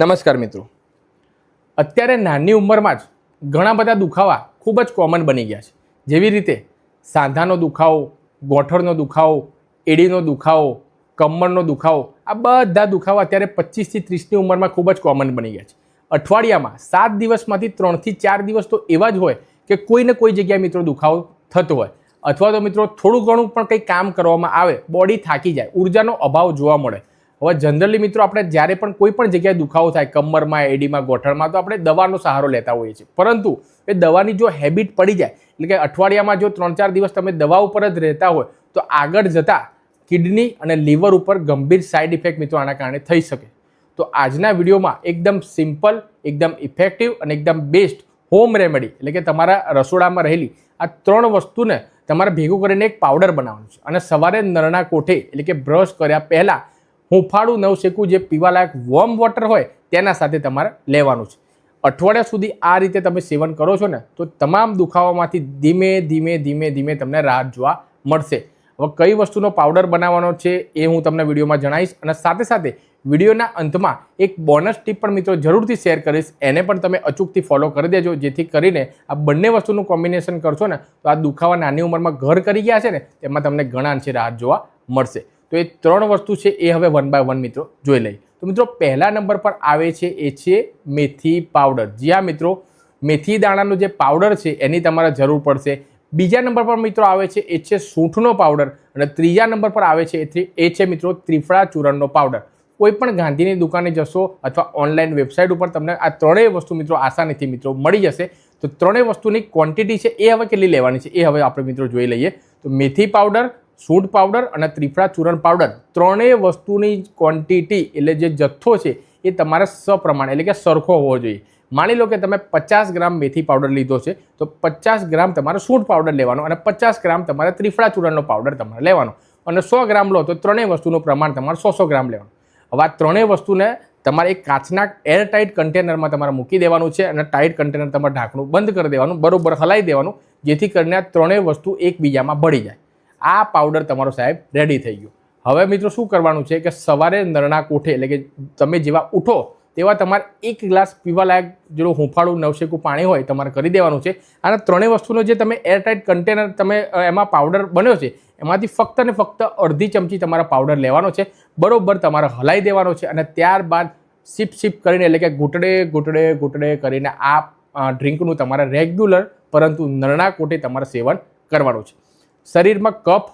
નમસ્કાર મિત્રો. અત્યારે નાની ઉંમરમાં જ ઘણા બધા દુખાવા ખૂબ જ કોમન બની ગયા છે. જેવી રીતે સાંધાનો દુખાવો ગોઠણનો દુખાવો, એડીનો દુખાવો, કમરનો દુખાવો, આ બધા દુખાવા અત્યારે પચીસથી ત્રીસની ઉંમરમાં ખૂબ જ કોમન બની ગયા છે. અઠવાડિયામાં સાત દિવસમાંથી ત્રણથી ચાર દિવસ તો એવા જ હોય કે કોઈને કોઈ જગ્યાએ મિત્રો દુખાવો થતો હોય. અથવા તો મિત્રો થોડું ઘણું પણ કંઈ કામ કરવામાં આવે બોડી થાકી જાય, ઉર્જાનો અભાવ જોવા મળે. હવે જનરલી મિત્રો આપણે જ્યારે પણ કોઈ પણ જગ્યાએ દુખાવો થાય, કમરમાં એડીમાં ગોઠણમાં, તો આપણે દવાનો સહારો લેતા હોઈએ છીએ. પરંતુ એ દવાની જો હેબિટ પડી જાય, એટલે કે અઠવાડિયામાં જો ત્રણ ચાર દિવસ તમે દવા ઉપર જ રહેતા હોય, તો આગળ જતાં કિડની અને લીવર ઉપર ગંભીર સાઇડ ઇફેક્ટ મિત્રો આના કારણે થઈ શકે. તો આજના વિડીયોમાં એકદમ સિમ્પલ એકદમ ઇફેક્ટિવ અને એકદમ બેસ્ટ હોમ રેમેડી એટલે કે તમારા રસોડામાં રહેલી આ ત્રણ વસ્તુને તમારે ભેગું કરીને એક પાવડર બનાવવાનું છે. અને સવારે નરણા કોઠે, એટલે કે બ્રશ કર્યા પહેલાં હુંફાળું નવ શેકું જે પીવાલાયક વોર્મ વોટર હોય, તેના સાથે તમારે લેવાનું છે. અઠવાડિયા સુધી આ રીતે તમે સેવન કરો છો ને, તો તમામ દુખાવામાંથી ધીમે ધીમે ધીમે ધીમે તમને રાહત જોવા મળશે. હવે કઈ વસ્તુનો પાવડર બનાવવાનો છે એ હું તમને વિડીયોમાં જણાવીશ અને સાથે સાથે વિડીયોના અંતમાં એક બોનસ ટીપ પણ મિત્રો જરૂરથી શેર કરીશ. એને પણ તમે અચૂકથી ફોલો કરી દેજો, જેથી કરીને આ બંને વસ્તુનું કોમ્બિનેશન કરશો ને, તો આ દુખાવા નાની ઉંમરમાં ઘર કરી ગયા છે ને, તેમાં તમને ઘણા અંશે રાહત જોવા મળશે. તો એ ત્રણ વસ્તુ છે એ હવે વન બાય વન મિત્રો જોઈ લઈએ. તો મિત્રો પહેલા નંબર પર આવે છે, એ છે મેથી પાવડર જી હા મિત્રો, મેથી દાણાનો જે પાવડર છે એની તમારે જરૂર પડશે. બીજા નંબર પર મિત્રો આવે છે, એ છે સૂંઠનો પાવડર અને ત્રીજા નંબર પર આવે છે, એ છે મિત્રો ત્રિફળા ચૂરણનો પાવડર કોઈ પણ ગાંધીની દુકાને જશો અથવા ઓનલાઈન વેબસાઇટ ઉપર તમને આ ત્રણેય વસ્તુ મિત્રો આસાનીથી મિત્રો મળી જશે. તો ત્રણેય વસ્તુની ક્વોન્ટિટી છે એ હવે કેટલી લેવાની છે એ હવે આપણે મિત્રો જોઈ લઈએ. તો મેથી પાવડર સૂંઠ પાવડર અને ત્રિફળા ચૂરણ પાવડર. ત્રણેય વસ્તુની ક્વોન્ટિટી એટલે જે જથ્થો છે એ તમારે સપ્રમાણે એટલે કે સરખો હોવો જોઈએ. માની લો કે તમે પચાસ ગ્રામ મેથી પાવડર લીધો છે, તો પચાસ ગ્રામ તમારે સૂંઠ પાવડર લેવાનો અને પચાસ ગ્રામ તમારે ત્રિફળા ચૂરણનો પાવડર તમારે લેવાનો. અને સો ગ્રામ લો તો ત્રણેય વસ્તુનું પ્રમાણ તમારે સો સો ગ્રામ લેવાનું. હવે આ ત્રણેય વસ્તુને તમારે એક કાચના એર ટાઈટ કન્ટેનરમાં તમારે મૂકી દેવાનું છે અને ટાઇટ કન્ટેનર તમારે ઢાંકણું બંધ કરી દેવાનું, બરોબર હલાવી દેવાનું, જેથી કરીને આ ત્રણેય વસ્તુ એકબીજામાં ભળી જાય. આ પાવડર તમારો સાહેબ રેડી થઈ ગયો. હવે મિત્રો શું કરવાનું છે કે સવારે નરણા કોઠે એટલે કે તમે જેવા ઉઠો તેવા તમારે એક ગ્લાસ પીવાલાયક જેટલું હુંફાળું, નવશેકું પાણી હોય તમારે કરી દેવાનું છે. અને ત્રણેય વસ્તુનો જે તમે એરટાઇટ કન્ટેનર તમે એમાં પાવડર બન્યો છે, એમાંથી ફક્ત ને ફક્ત અડધી ચમચી તમારા પાવડર લેવાનો છે. બરોબર તમારે હલાઈ દેવાનો છે અને ત્યારબાદ સિપ સિપ કરીને એટલે કે ઘૂંટડે ઘૂંટડે ઘૂંટડે કરીને આ ડ્રિંકનું તમારે રેગ્યુલર પરંતુ નરણા કોઠે તમારે સેવન કરવાનું છે. શરીરમાં કફ,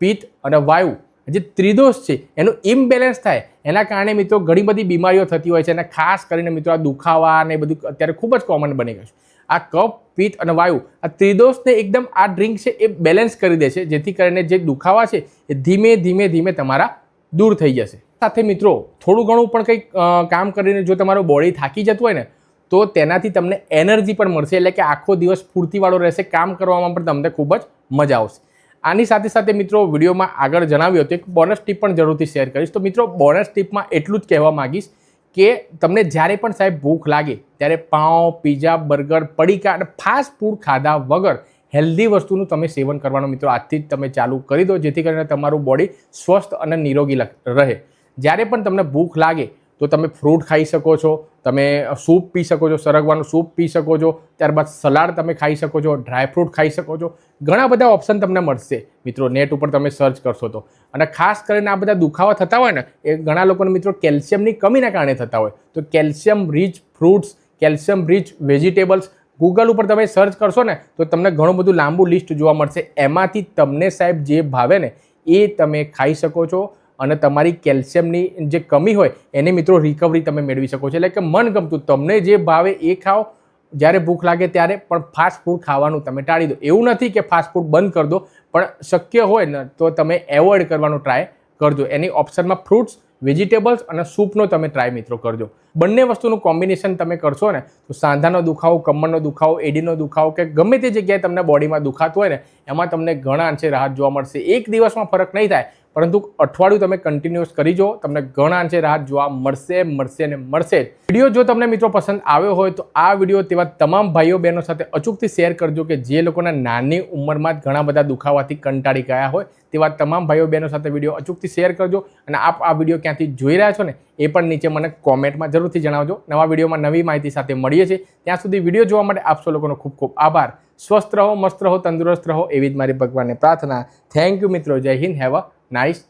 પિત્ત અને વાયુ જે ત્રિદોષ છે, એનું ઇમ્બેલેન્સ થાય. એના કારણે મિત્રો ઘણી બધી બીમારીઓ થતી હોય છે અને ખાસ કરીને મિત્રો આ દુખાવા ને એ બધું અત્યારે ખૂબ જ કોમન બની ગયું છે. આ કફ, પિત્ત અને વાયુ આ ત્રિદોષને એકદમ આ ડ્રિંક છે એ બેલેન્સ કરી દે છે, જેથી કરીને જે દુખાવા છે એ ધીમે ધીમે ધીમે તમારા દૂર થઈ જશે. સાથે મિત્રો થોડું ઘણું પણ કંઈક કામ કરીને જો તમારું બોડી થાકી જતું હોય ને તો તેનાથી તમને એનર્જી પણ મળશે એટલે કે આખો દિવસ સ્ફૂર્તિવાળો રહેશે. કામ કરવામાં પણ તમને ખૂબ જ મજા આવશે. આની સાથે સાથે મિત્રો વિડીયોમાં આગળ જણાવ્યું હતું એક બોનસ ટીપ પણ જરૂરથી શેર કરીશ. તો મિત્રો બોનસ ટીપમાં એટલું જ કહેવા માંગીશ કે તમને જ્યારે પણ સાહેબ ભૂખ લાગે, ત્યારે પાઉં પીઝા બર્ગર પડીકા અને ફાસ્ટ ફૂડ ખાધા વગર હેલ્ધી વસ્તુનું તમે સેવન કરવાનું મિત્રો આજથી જ તમે ચાલુ કરી દો, જેથી કરીને તમારું બોડી સ્વસ્થ અને નિરોગી રહે. જ્યારે પણ તમને ભૂખ લાગે તો તમે ફ્રૂટ ખાઈ શકો છો, તમે સૂપ પી શકો છો, સરગવાનું સૂપ પી શકો છો, ત્યારબાદ સલાડ તમે ખાઈ શકો છો ડ્રાયફ્રૂટ ખાઈ શકો છો. ઘણા બધા ઓપ્શન તમને મળશે. મિત્રો, નેટ ઉપર તમે સર્ચ કરશો તો. અને ખાસ કરીને આ બધા દુખાવા થતા હોય ને, એ ઘણા લોકોને મિત્રો કેલ્શિયમની કમીના કારણે થતા હોય. તો calcium rich fruits, calcium rich vegetables, Google ઉપર તમે સર્ચ કરશો ને, તો તમને ઘણું બધું લાંબુ લિસ્ટ જોવા મળશે. એમાંથી તમને સાહેબ જે ભાવે ને, એ તમે ખાઈ શકો છો. અને તમારી કેલ્શિયમની જે કમી હોય, એની મિત્રો રિકવરી તમે મેળવી શકો છો. એટલે કે મનગમતું તમને જે ભાવે એ ખાઓ. જ્યારે ભૂખ લાગે ત્યારે પણ ફાસ્ટ ફૂડ ખાવાનું તમે ટાળી દો. એવું નથી કે ફાસ્ટ ફૂડ બંધ કરી દો, પણ શક્ય હોય ને તો તમે એવોઇડ કરવાનો ટ્રાય કરજો. એની ઓપ્શનમાં ફ્રૂટ્સ વેજીટેબલ્સ અને સૂપનો તમે ટ્રાય મિત્રો કરજો. બંને વસ્તુનું કોમ્બિનેશન તમે કરશો ને, તો સાંધાનો દુખાવો, કમરનો દુખાવો, એડીનો દુખાવો કે ગમે તે જગ્યાએ તમને બોડીમાં દુખાતું હોય ને, એમાં તમને ઘણા અંશે રાહત જોવા મળશે. એક દિવસમાં ફરક નહીં થાય. પરંતુ અઠવાડિયું તમે કન્ટિન્યુઅસ કરી જો, તમને ઘણા અંશે રાહત જોવા મળશે મળશે ને મળશે. વીડિયો જો તમને મિત્રો પસંદ આવ્યો હોય તો આ વીડિયો તેવા તમામ ભાઈઓ બહેનો સાથે અચૂકથી શેર કરજો કે જે લોકોના નાની ઉંમરમાં જ ઘણા બધા દુખાવાથી કંટાળી ગયા હોય, તેવા તમામ ભાઈઓ બહેનો સાથે વીડિયો અચૂકથી શેર કરજો અને આપ આ વીડિયો ક્યાંથી જોઈ રહ્યા છો ને, એ પણ નીચે મને કોમેન્ટમાં જરૂરથી જણાવજો. નવા વિડીયોમાં નવી માહિતી સાથે મળીએ છીએ. ત્યાં સુધી વીડિયો જોવા માટે આપ લોકોનો ખૂબ ખૂબ આભાર. સ્વસ્થ રહો, મસ્ત રહો, તંદુરસ્ત રહો એવી જ મારી ભગવાનને પ્રાર્થના. થેન્ક યુ મિત્રો. જય હિન્દ. Have a nice.